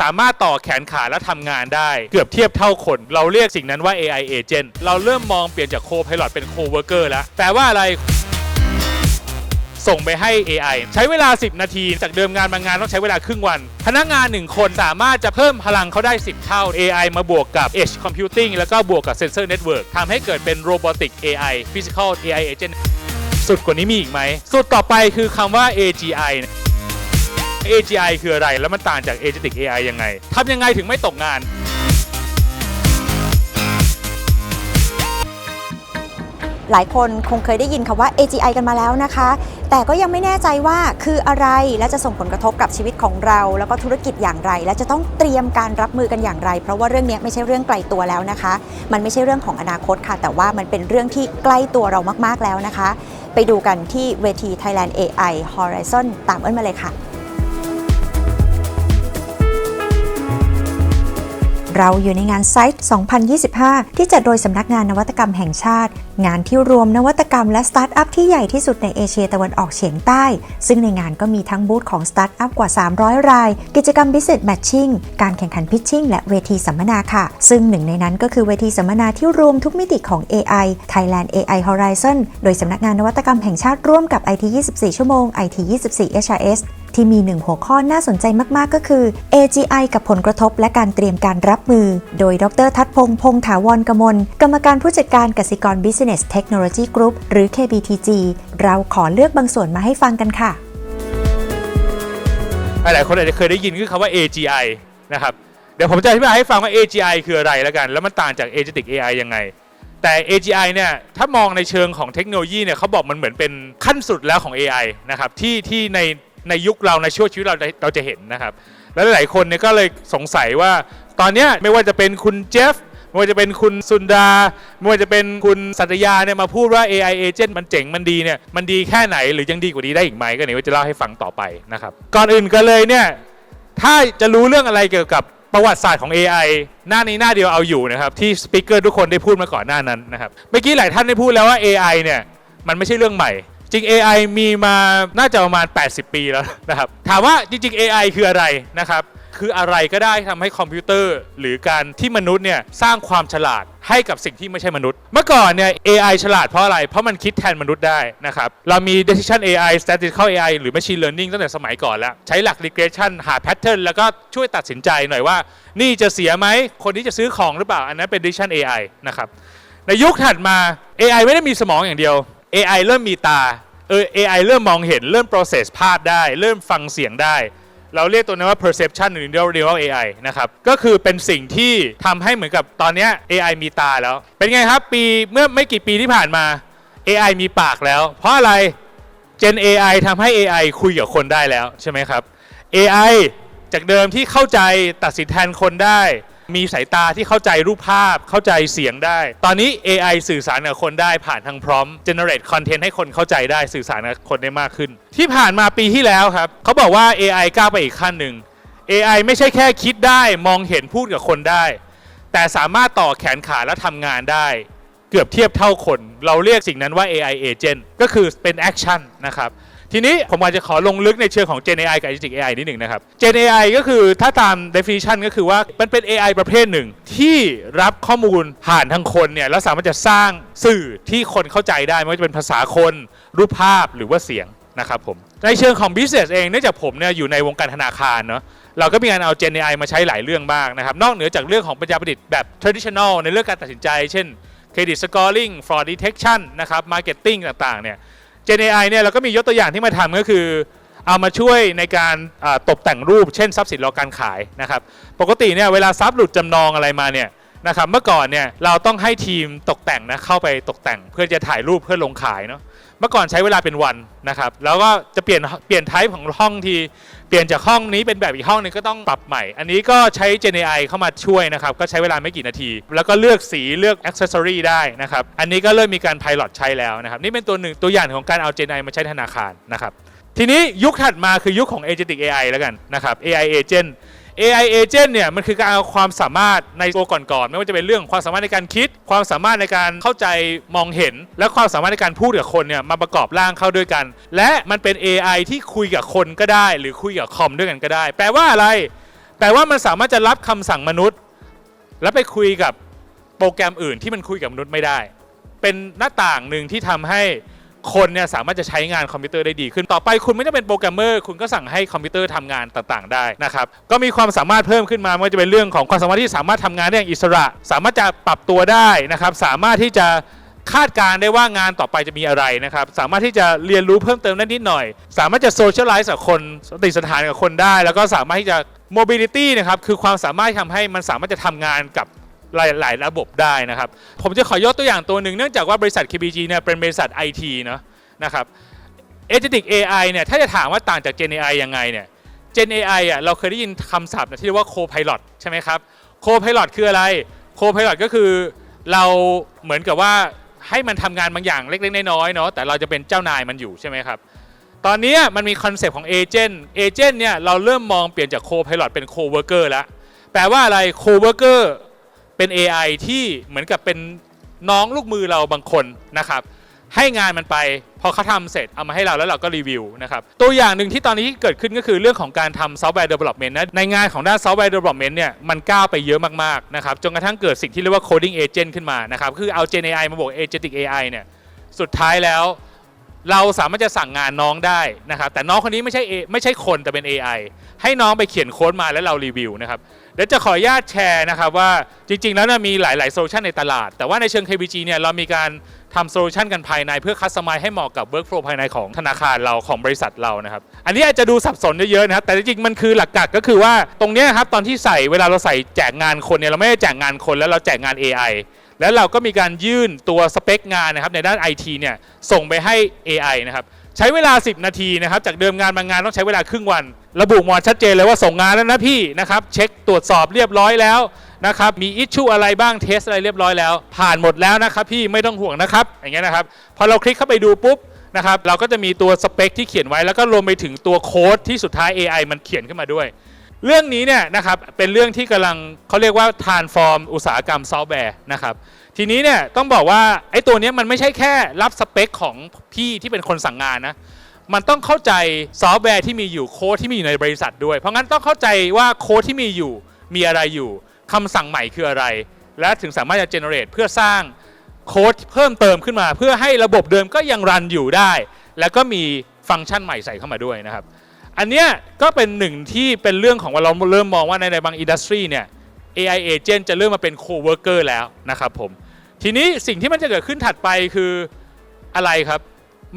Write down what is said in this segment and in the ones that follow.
สามารถต่อแขนขาและทำงานได้เกือบเทียบเท่าคน เราเรียกสิ่งนั้นว่า AI agent เราเริ่มมองเปลี่ยนจาก co-pilot เป็น co-worker แล้วแปลว่าอะไรส่งไปให้ AI ใช้เวลา 10 นาที จากเดิมงานบางงานต้องใช้เวลาครึ่งวัน พนักงาน 1 คนสามารถจะเพิ่มพลังเขาได้ 10 เท่า AI มาบวกกับ Edge Computing แล้วก็บวกกับ Sensor Network ทำให้เกิดเป็น Robotic AI Physical AI Agent สุดกว่านี้มีอีกไหม สุดต่อไปคือคำว่า AGI AGI คืออะไร แล้วมันต่างจาก Agentic AI ยังไงทำยังไงถึงไม่ตกงาน หลายคนคงเคยได้ยินคำว่า AGI กันมาแล้วนะคะ แต่ก็ยังไม่แน่ใจว่าคืออะไรและจะส่งผลกระทบกับชีวิตของเรา แล้วก็ธุรกิจอย่างไร และจะต้องเตรียมการรับมือกันอย่างไร เพราะว่าเรื่องนี้ไม่ใช่เรื่องไกลตัวแล้วนะคะ มันไม่ใช่เรื่องของอนาคตค่ะ แต่ว่ามันเป็นเรื่องที่ใกล้ตัวเรามากๆแล้วนะคะ ไปดูกันที่เวที Thailand AI Horizon ตามเอิ้นมาเลยค่ะ เราอยู่ในงานไซต์ 2025 ที่จัดโดยสำนักงานนวัตกรรมแห่งชาติ งานที่รวมนวัตกรรมและสตาร์ทอัพที่ใหญ่ที่สุดในเอเชียตะวันออกเฉียงใต้ ซึ่งในงานก็มีทั้งบูธของสตาร์ทอัพกว่า 300 ราย กิจกรรม Business Matching การแข่งขัน Pitching และเวทีสัมมนาค่ะ ซึ่งหนึ่งในนั้นก็คือเวทีสัมมนาที่รวมทุกมิติของ AI Thailand AI Horizon โดยสำนักงานนวัตกรรมแห่งชาติร่วมกับ IT 24 ชั่วโมง IT 24 HRS ที่มีหนึ่งหัวข้อน่าสนใจมาก ๆ ก็คือ AGI กับผลกระทบและการเตรียมการรับมือ โดยดรทัศพงษ์พงษ์ถาวรกมล กรรมการผู้จัดการกสิกร Business Technology Group หรือ KBTG เราขอเลือกบางส่วนมาให้ฟังกันค่ะ หลายๆคนอาจจะเคยได้ยินคือคำว่า AGI นะครับ เดี๋ยวผมจะอธิบายให้ฟังว่า AGI คืออะไรแล้วกัน แล้วมันต่างจาก Agentic AI ยังไง แต่ AGI เนี่ย ถ้ามองในเชิงของเทคโนโลยีเนี่ยเขาบอกมันเหมือนเป็นขั้นสุดแล้วของ AI นะครับที่ที่ในในยุคเราในช่วงชีวิตเราเราจะเห็นนะครับ แล้วหลายๆคนเนี่ยก็เลยสงสัยว่าตอนเนี้ยไม่ว่าจะเป็นคุณเจฟ ไม่ว่าจะเป็นคุณซุนดาไม่ว่าจะเป็นคุณสัตยาเนี่ยมาพูดว่า AI agent มันเจ๋งมันดีเนี่ยมันดีแค่ไหนหรือยังดีกว่านี้ได้อีกไหมก็เดี๋ยวจะเล่าให้ฟังต่อไปนะครับก่อนอื่นกันเลยเนี่ยถ้าจะรู้เรื่องอะไรเกี่ยวกับประวัติศาสตร์ของ AI หน้านี้หน้าเดียวเอาอยู่นะครับที่สปิเกอร์ทุกคนได้พูดมาก่อนหน้านั้นนะครับเมื่อกี้หลายท่านได้พูดแล้วว่า AI เนี่ยมันไม่ใช่เรื่องใหม่ จริง AI มีมาน่าจะประมาณ 80 ปีแล้วนะครับถามว่าจริง ๆ AI คืออะไรนะครับ คืออะไรก็ได้ทำให้คอมพิวเตอร์ หรือการที่มนุษย์เนี่ยสร้างความฉลาดให้กับสิ่งที่ไม่ใช่มนุษย์ เมื่อก่อนเนี่ย AI ฉลาดเพราะอะไร เพราะมันคิดแทนมนุษย์ได้นะครับ เรามี decision AI statistical AI หรือ machine learning ตั้งแต่สมัยก่อนแล้ว ใช้หลัก regression หา pattern แล้วก็ช่วยตัดสินใจหน่อยว่า นี่จะเสียไหม คนที่จะซื้อของหรือเปล่า อันนั้นเป็น decision AI นะครับ ในยุคถัดมา AI ไม่ได้มีสมองอย่างเดียว AI เริ่มมีตา เออ AI เริ่มมองเห็น เริ่ม process ภาพได้ เริ่มฟังเสียงได้ เราเรียกตัวนั้นว่า perception หรือ neural AI นะครับ ก็คือเป็นสิ่งที่ทำให้เหมือนกับตอนนี้ AI มีตาแล้ว เป็นไงครับ ปีเมื่อไม่กี่ปีที่ผ่านมา AI มีปากแล้ว เพราะอะไร Gen AI ทำให้ AI คุยกับคนได้แล้วใช่ไหมครับ AI จากเดิมที่เข้าใจตัดสินแทนคนได้ มีสายตาที่เข้าใจรูปภาพเข้าใจเสียงได้ ตอนนี้ AI สื่อสารกับคนได้ผ่านทางพร้อม generate content ให้คนเข้าใจได้สื่อสารกับคนได้มากขึ้น ที่ผ่านมาปีที่แล้วครับเขาบอกว่า AI ก้าวไปอีกขั้นหนึ่ง AI ไม่ใช่แค่คิดได้มองเห็นพูดกับคนได้ แต่สามารถต่อแขนขาและทำงานได้ เกือบเทียบเท่าคน เราเรียกสิ่งนั้นว่า AI agent ก็คือเป็น action นะครับ ทีนี้ผมอาจจะขอลงลึกในเชิงของ Gen AI กับ Agentic AI นิดหนึ่งนะครับ Gen AI ก็คือถ้าตาม definition ก็คือว่ามันเป็น AI ประเภทหนึ่ง ที่รับข้อมูลผ่านทางคนเนี่ยแล้วสามารถจะสร้างสื่อที่คนเข้าใจได้ไม่ว่าจะเป็นภาษาคนรูปภาพหรือว่าเสียงนะครับผมในเชิงของ business เองเนื่องจากผมเนี่ยอยู่ในวงการธนาคารเนาะเราก็มีการเอา Gen AI มาใช้หลายเรื่องมากนะครับนอกเหนือจากเรื่องของปัญญาประดิษฐ์แบบ traditional ในเรื่องการตัดสินใจ เช่น credit scoring fraud detection นะครับ marketing ต่างๆเนี่ย Gen AI เนี่ยเราก็มียกตัวอย่างที่มาทำก็คือ เอามาช่วยในการตกแต่งรูปเช่นทรัพย์สินรอการขายนะครับ ปกติเนี่ยเวลาทรัพย์หลุดจำนองอะไรมาเนี่ย นะครับเมื่อก่อนเนี่ยเราต้องให้ทีมตกแต่งนะเข้าไปตกแต่งเพื่อจะถ่ายรูปเพื่อลงขายเนาะเมื่อก่อนใช้เวลาเป็นวันนะครับแล้วก็จะเปลี่ยนเปลี่ยนไทป์ของห้องทีเปลี่ยนจากห้องนี้เป็นแบบอีกห้องนึงก็ต้องปรับใหม่ อันนี้ก็ใช้ Gen AI เข้ามาช่วยนะครับก็ใช้เวลาไม่กี่นาที แล้วก็เลือกสีเลือก accessory ได้นะครับอันนี้ก็เริ่มมีการ pilot ใช้แล้วนะครับนี่เป็นตัวหนึ่งตัวอย่างของการเอา Gen AI มาใช้ธนาคารนะครับทีนี้ยุคถัดมาคือยุคของ agentic AI แล้วกันนะครับ AI agent AI agent เนี่ยมันคือการเอาความสามารถในตัวก่อนๆไม่ว่าจะเป็นเรื่องความสามารถในการคิด ความสามารถในการเข้าใจมองเห็น และความสามารถในการพูดกับคนเนี่ยมาประกอบร่างเข้าด้วยกัน และมันเป็น AI ที่คุยกับคนก็ได้ หรือคุยกับคอมด้วยกันก็ได้ แปลว่าอะไรแต่ว่ามันสามารถจะรับคำสั่งมนุษย์ แล้วไปคุยกับโปรแกรมอื่นที่มันคุยกับมนุษย์ไม่ได้ เป็นหน้าต่างหนึ่งที่ทำให้ คนเนี่ยสามารถจะใช้งานคอมพิวเตอร์ได้ดีขึ้นต่อไปคุณไม่ต้องเป็นโปรแกรมเมอร์คุณก็สั่งให้คอมพิวเตอร์ทำงานต่างๆ ได้นะครับก็มีความสามารถเพิ่มขึ้นมาไม่ว่าจะเป็นเรื่องของความสามารถที่สามารถทำงานได้อย่างอิสระ สามารถจะปรับตัวได้นะครับสามารถที่จะคาดการณ์ได้ว่างานต่อไปจะมีอะไรนะครับ สามารถที่จะเรียนรู้เพิ่มเติมได้นิดหน่อย สามารถจะโซเชียลไลซ์กับคนสติสถานกับคนได้ แล้วก็สามารถที่จะ mobility นะครับคือความสามารถทำให้มันสามารถจะทำงานกับ หลายหลายระบบได้นะครับ ผมจะขอยกตัวอย่างตัวหนึ่งเนื่องจากว่าบริษัท KBG เนี่ยเป็นบริษัท IT เนอะนะครับ Agentic AI เนี่ยถ้าจะถามว่าต่างจาก Gen AI ยังไงเนี่ย Gen AI อะเราเคยได้ยินคำศัพท์นะที่เรียกว่า Co-pilot ใช่ไหมครับ Co-pilot คืออะไร Co-pilot ก็คือเราเหมือนกับว่าให้มันทำงานบางอย่างเล็กๆน้อยๆเนาะแต่เราจะเป็นเจ้านายมันอยู่ใช่ไหมครับตอนนี้มันมีคอนเซปต์ของเอเจนต์เอเจนต์เนี่ยเราเริ่มมองเปลี่ยนจาก Co-pilot เป็น Co-worker แล้วแปลว่าอะไร Co-worker เเป็น AI ที่เหมือนกับเป็นน้องลูกมือเราบางคนนะครับ ให้งานมันไปพอเขาทำเสร็จเอามาให้เราแล้วเราก็รีวิวนะครับ ตัวอย่างหนึ่งที่ตอนนี้เกิดขึ้นก็คือเรื่องของการทำซอฟต์แวร์ development นะในงานของด้านซอฟต์แวร์ development เนี่ยมันก้าวไปเยอะมากๆนะครับจนกระทั่งเกิดสิ่งที่เรียกว่า coding agent ขึ้นมานะครับคือเอา Gen AI มาบวก agentic AI เนี่ยสุดท้ายแล้ว เราสามารถจะสั่งงานน้องได้นะครับแต่น้องคนนี้ไม่ใช่ A- ไม่ใช่คนแต่เป็น AI ให้น้องไปเขียนโค้ดมาแล้วเรารีวิวนะครับเดี๋ยวจะขออนุญาตแชร์นะครับว่าจริง ๆ แล้วนี่ยมีหลาย ๆ โซลูชันในตลาด แต่ว่าในเชิง KBG เนี่ยเรามีการทำโซลูชันกันภายในเพื่อคัสตอมไมให้เหมาะกับ Workflow ภายในของธนาคารเราของบริษัทเรานะครับ อันนี้อาจจะดูสับสนเยอะๆนะครับ แต่จริงๆ มันคือหลักการก็คือว่าตรงนี้ครับตอนที่ใส่เวลาเราใส่แจกงานคนเนี่ยเราไม่ได้แจกงานคนแล้วเราแจกงาน AI แล้วเราก็มีการยื่นตัวสเปคงานนะครับในด้าน IT เนี่ยส่งไปให้ AI นะครับ ใช้เวลา 10 นาทีนะครับ จากเดิมงานบางงานต้องใช้เวลาครึ่งวัน ระบุหมวดชัดเจนเลยว่าส่งงานแล้วนะพี่นะครับ เช็คตรวจสอบเรียบร้อยแล้วนะครับ มีอิชชูอะไรบ้าง เทสอะไรเรียบร้อยแล้ว ผ่านหมดแล้วนะครับพี่ไม่ต้องห่วงนะครับ อย่างเงี้ยนะครับ พอเราคลิกเข้าไปดูปุ๊บนะครับเราก็จะมีตัวสเปคที่เขียนไว้ แล้วก็รวมไปถึงตัวโค้ดที่สุดท้าย AI มันเขียนขึ้นมาด้วย เรื่องนี้เนี่ยนะครับเป็นเรื่องที่กำลังเขาเรียกว่า transform อุตสาหกรรมซอฟต์แวร์นะครับ ทีนี้เนี่ยต้องบอกว่าไอ้ตัวนี้มันไม่ใช่แค่รับสเปคของพี่ที่เป็นคนสั่งงานนะมันต้องเข้าใจซอฟต์แวร์ที่มีอยู่โค้ดที่มีอยู่ในบริษัทด้วย เพราะงั้นต้องเข้าใจว่าโค้ดที่มีอยู่มีอะไรอยู่คำสั่งใหม่คืออะไร และถึงสามารถจะ generate เพื่อสร้างโค้ดเพิ่มเติมขึ้นมา เพื่อให้ระบบเดิมก็ยังรันอยู่ได้ แล้วก็มีฟังก์ชันใหม่ใส่เข้ามาด้วยนะครับ อันเนี้ยก็เป็นหนึ่งที่เป็นเรื่องของว่าเราเริ่มมองว่าในในบางอินดัสทรีเนี่ย AI agent จะเริ่มมาเป็น co-worker แล้วนะครับผม ทีนี้สิ่งที่มันจะเกิดขึ้นถัดไปคืออะไรครับ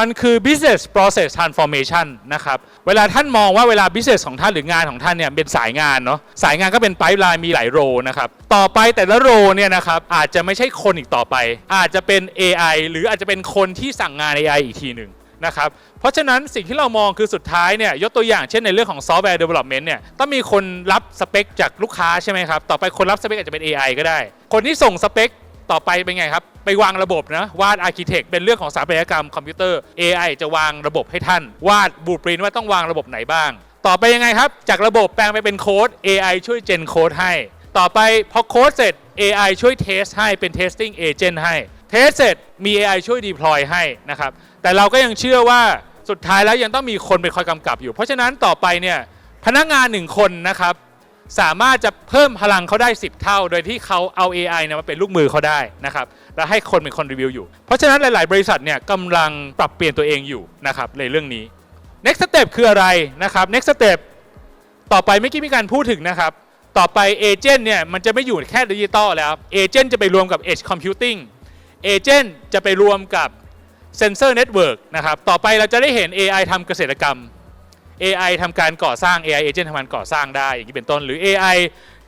มันคือ business process transformation นะครับ เวลาท่านมองว่าเวลา business ของท่านหรืองานของท่านเนี่ยเป็นสายงานเนาะ สายงานก็เป็น pipeline มีหลายโรนะครับ ต่อไปแต่ละโรเนี่ยนะครับอาจจะไม่ใช่คนอีกต่อไป อาจจะเป็น AI หรืออาจจะเป็นคนที่สั่งงาน AI อีกทีหนึ่งนะครับเพราะฉะนั้นสิ่งที่เรามองคือสุดท้ายเนี่ยยกตัวอย่างเช่นในเรื่องของ software development เนี่ยต้องมีคนรับสเปคจากลูกค้าใช่ไหมครับ ต่อไปคนรับสเปคอาจจะเป็น AI ก็ได้ คนที่ส่งสเปค ต่อไปเป็นไงครับ ไปวางระบบนะ วาดอาร์เคเต็กเป็นเรื่องของสถาปัตยกรรมคอมพิวเตอร์ AI จะวางระบบให้ท่าน วาดบูปรินว่าต้องวางระบบไหนบ้าง ต่อไปยังไงครับ จากระบบแปลงไปเป็นโค้ด AI ช่วยเจนโค้ดให้ ต่อไปพอโค้ดเสร็จ AI ช่วยเทสให้เป็น testing agent ให้ เทสเสร็จมี AI ช่วย deploy ให้นะครับ แต่เราก็ยังเชื่อว่าสุดท้ายแล้วยังต้องมีคนไปคอยกำกับอยู่ เพราะฉะนั้นต่อไปเนี่ยพนักงานหนึ่งคนนะครับ สามารถจะเพิ่มพลังเขาได้ 10 เท่า โดยที่เขาเอา AI เนี่ยมาเป็นลูกมือเขาได้นะครับและให้คนเป็นคนรีวิวอยู่ เพราะฉะนั้นหลาย ๆ บริษัทเนี่ยกำลังปรับเปลี่ยนตัวเองอยู่นะครับในเรื่องนี้ next step คืออะไรนะครับ next step ต่อไปเมื่อกี้มีการพูดถึงนะครับ ต่อไปเอเจนต์เนี่ยมันจะไม่อยู่แค่ดิจิตอลแล้วเอเจนต์จะไปรวมกับ Edge Computing เอเจนต์จะไปรวมกับ Sensor Network นะครับ ต่อไปเราจะได้เห็น AI ทำเกษตรกรรม AI ทำการก่อสร้าง AI agent ทำการก่อสร้างได้อย่างนี้เป็นต้น หรือ AI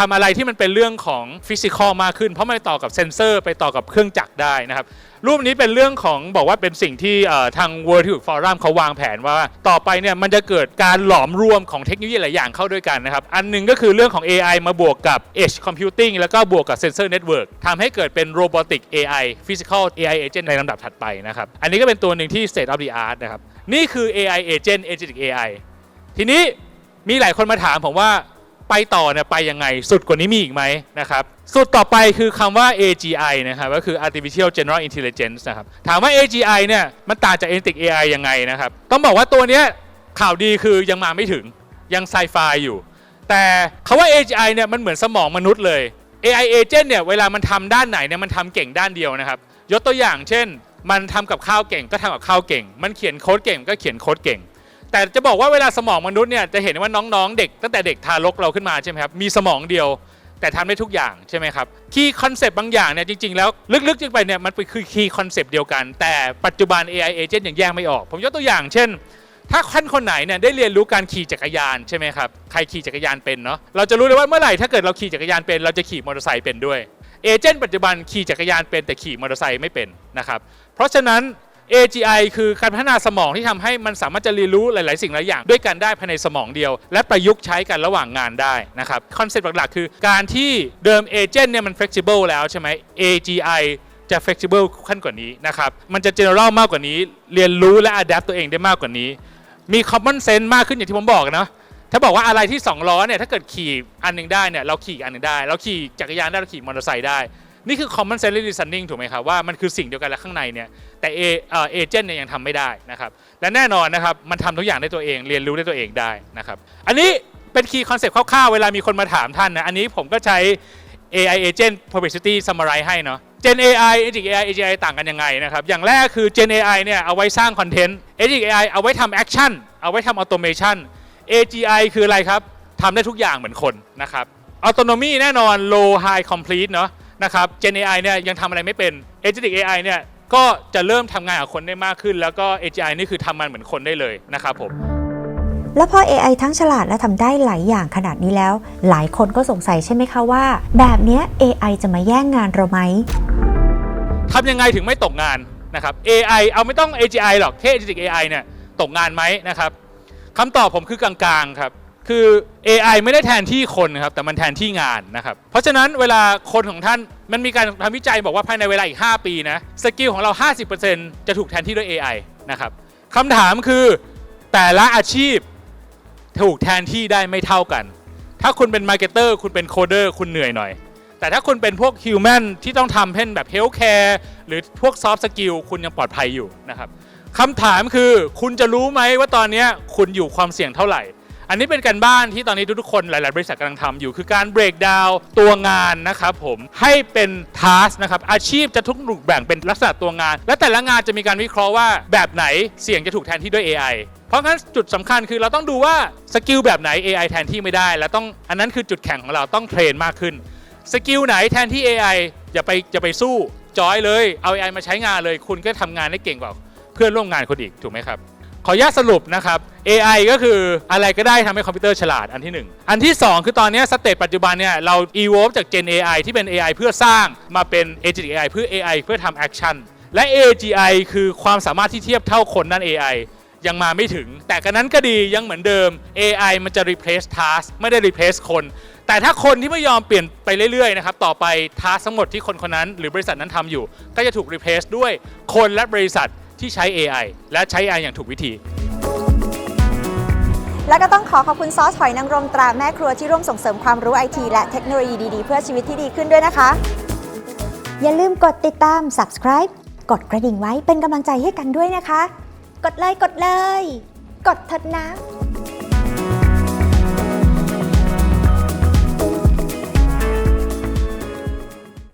ทำอะไรที่มันเป็นเรื่องของฟิสิกอลมากขึ้น เพราะมันต่อกับเซนเซอร์ ไปต่อกับเครื่องจักรได้นะครับ รูปนี้เป็นเรื่องของบอกว่าเป็นสิ่งที่ทาง World Economic Forum เขาวางแผนว่าต่อไปเนี่ยมันจะเกิดการหลอมรวมของเทคโนโลยีหลายอย่างเข้าด้วยกันนะครับ อันหนึงก็คือเรื่องของ AI มาบวกกับ Edge Computing แล้วก็บวกกับ Sensor Network ทำให้เกิดเป็น Robotic AI Physical AI Agent ในลำดับถัดไปนะครับ อันนี้ก็เป็นตัวหนึ่งที่ State of the Art นะครับ นี่คือ AI Agent Agentic AI ทีนี้มีหลายคนมาถามผมว่าไปต่อเนี่ยไปยังไง สุดกว่านี้มีอีกไหมนะครับ สุดต่อไปคือคำว่า AGI นะครับก็คือ Artificial General Intelligence นะครับถามว่า AGI เนี่ยมันต่างจาก Agentic AI ยังไงนะครับ ต้องบอกว่าตัวเนี้ยข่าวดีคือยังมาไม่ถึงยังไซไฟอยู่ แต่คาว่า AGI เนี่ยมันเหมือนสมองมนุษย์เลย AI agent เนี่ยเวลามันทำด้านไหนเนี่ยมันทำเก่งด้านเดียวนะครับ ยกตัวอย่างเช่น มันทำกับข้าวเก่งก็ทำกับข้าวเก่ง มันเขียนโค้ดเก่งก็เขียนโค้ดเก่ง แต่จะบอกว่าเวลาสมองมนุษย์เนี่ยจะเห็นว่าน้องๆ เด็กตั้งแต่เด็กทารกเราขึ้นมาใช่ไหมครับมีสมองเดียวแต่ทำได้ทุกอย่างใช่ไหมครับคีย์คอนเซปต์บางอย่างเนี่ยจริงๆแล้วลึกๆจริงไปเนี่ยมันเป็นคือคีย์คอนเซปต์เดียวกัน แต่ปัจจุบัน AI agent ยังแยกไม่ออก ผมยกตัวอย่างเช่น ถ้าท่านคนไหนเนี่ยได้เรียนรู้การขี่จักรยานใช่ไหมครับใครขี่จักรยานเป็นเนาะเราจะรู้เลยว่าเมื่อไหร่ถ้าเกิดเราขี่จักรยานเป็น เราจะขี่มอเตอร์ไซค์เป็นด้วยเอเจนต์ปัจจุบันขี่จักรยานเป็นแต่ขี่มอเตอร์ไซค์ไม่เป็นนะครับเพราะฉะนั้น AGI คือการพัฒนาสมองที่ทำให้มันสามารถจะเรียนรู้หลาย ๆ สิ่งหลายอย่าง ด้วยกันได้ภายในสมองเดียว และประยุกต์ใช้กันระหว่างงานได้นะครับคอนเซ็ปต์หลัก ๆ คือการที่เดิมเอเจนต์เนี่ยมัน flexible แล้วใช่ไหม AGI จะ flexible ขั้นกว่านี้นะครับ มันจะ general มากกว่านี้ เรียนรู้และ adapt ตัวเองได้มากกว่านี้ มี common sense มากขึ้นอย่างที่ผมบอกนะ ถ้าบอกว่าอะไรที่ 2 ล้อเนี่ย ถ้าเกิดขี่อันหนึ่งได้เนี่ย เราขี่อันหนึ่งได้ เราขี่จักรยานได้ เราขี่มอเตอร์ไซค์ได้ นี่คือ common sense reasoning ถูกไหมครับว่ามันคือสิ่งเดียวกันและข้างในเนี่ยแต่เอเอเจนต์เนี่ยยังทำไม่ได้นะครับและแน่นอนนะครับมันทำทุกอย่างได้ตัวเองเรียนรู้ได้ตัวเองได้นะครับอันนี้เป็น key concept คร่าวๆเวลามีคนมาถามท่านนะอันนี้ผมก็ใช้ AI agent probability summarize ให้เนาะ Gen AI Agentic AI AGI ต่างกันยังไงนะครับ อย่างแรกคือ Gen AI เนี่ยเอาไว้สร้างคอนเทนต์ Agentic AI เอาไว้ทำ action เอาไว้ทำ automation AGI คืออะไรครับ ทำได้ทุกอย่างเหมือนคนนะครับ autonomy แน่นอน low high complete เนาะ นะครับ Gen AI เนี่ยยังทำอะไรไม่เป็น Agentic AI เนี่ยก็จะเริ่มทำงานกับคนได้มากขึ้น แล้วก็ AGI นี่คือทำมันเหมือนคนได้เลยนะครับผมแล้วพอ AI ทั้งฉลาดและทำได้หลายอย่างขนาดนี้แล้ว หลายคนก็สงสัยใช่ไหมคะว่า แบบเนี้ย AI จะมาแย่งงานเราไหมทำยังไงถึงไม่ตกงานนะครับ AI เอาไม่ต้อง AGI หรอกแค่ Agentic AI เนี่ยตกงานไหมนะครับคำตอบผมคือกลางๆครับ คือ AI ไม่ได้แทนที่คนนะครับแต่มันแทนที่งานนะครับเพราะฉะนั้นเวลาคนของท่านมันมีการทำวิจัยบอกว่าภายในเวลาอีก 5 ปีนะสกิลของเรา 50%จะถูกแทนที่ด้วย AI นะครับคำถามคือแต่ละอาชีพถูกแทนที่ได้ไม่เท่ากัน ถ้าคุณเป็นมาร์เก็ตเตอร์คุณเป็นโคเดอร์คุณเหนื่อยหน่อย แต่ถ้าคุณเป็นพวกฮิวแมนที่ต้องทำเพ่นแบบเฮลท์แคร์หรือพวกซอฟต์สกิลคุณยังปลอดภัยอยู่นะครับคำถามคือคุณจะรู้ไหมว่าตอนนี้คุณอยู่ความเสี่ยงเท่าไหร่ อันนี้เป็นการบ้านที่ตอนนี้ทุกๆคนหลาย ๆ บริษัทกำลังทำอยู่ คือการเบรกดาวตัวงานนะครับผมให้เป็นทาสนะครับอาชีพจะทุกถูกแบ่งเป็นลักษณะตัวงาน และแต่ละงานจะมีการวิเคราะห์ว่าแบบไหนเสี่ยงจะถูกแทนที่ด้วย AI เพราะงั้นจุดสำคัญคือเราต้องดูว่าสกิลแบบไหน AI แทนที่ไม่ได้ แล้วต้องอันนั้นคือจุดแข็งของเราต้องเทรนมากขึ้นสกิลไหนแทนที่ AI อย่าไปอย่าไปสู้จอยเลยเอา AI มาใช้งานเลย คุณก็ทำงานได้เก่งกว่าเพื่อนร่วมงานคนอีกถูกไหมครับ ขออนุญาตสรุปนะครับ AI ก็คืออะไรก็ได้ทำให้คอมพิวเตอร์ฉลาดอันที่ 1 อันที่ 2 คือตอนนี้สเตจปัจจุบันเนี่ยเรา evolve จาก Gen AI ที่เป็น AI เพื่อสร้างมาเป็น Agentic AI เพื่อ AI เพื่อทำ action และ AGI คือความสามารถที่เทียบเท่าคนนั่น AI ยังมาไม่ถึง แต่กันนั้นก็ดียังเหมือนเดิม AI มันจะ replace task ไม่ได้ replace คนแต่ถ้าคนที่ไม่ยอมเปลี่ยนไปเรื่อยๆนะครับต่อไป task ทั้งหมดที่คนคนนั้น หรือบริษัทนั้นทำอยู่ ก็จะถูก replace ด้วยคนและบริษัท ที่ใช้ AI และใช้ AI อย่างถูกวิธี แล้วก็ต้องขอขอบคุณซอสหอยนางรมตราแม่ครัวที่ร่วมส่งเสริมความรู้ไอทีและเทคโนโลยีดีๆ เพื่อชีวิตที่ดีขึ้นด้วยนะคะ อย่าลืมกดติดตาม subscribe กดกระดิ่งไว้เป็นกำลังใจให้กันด้วยนะคะ กดเลยกดเลย กดเถิดนะ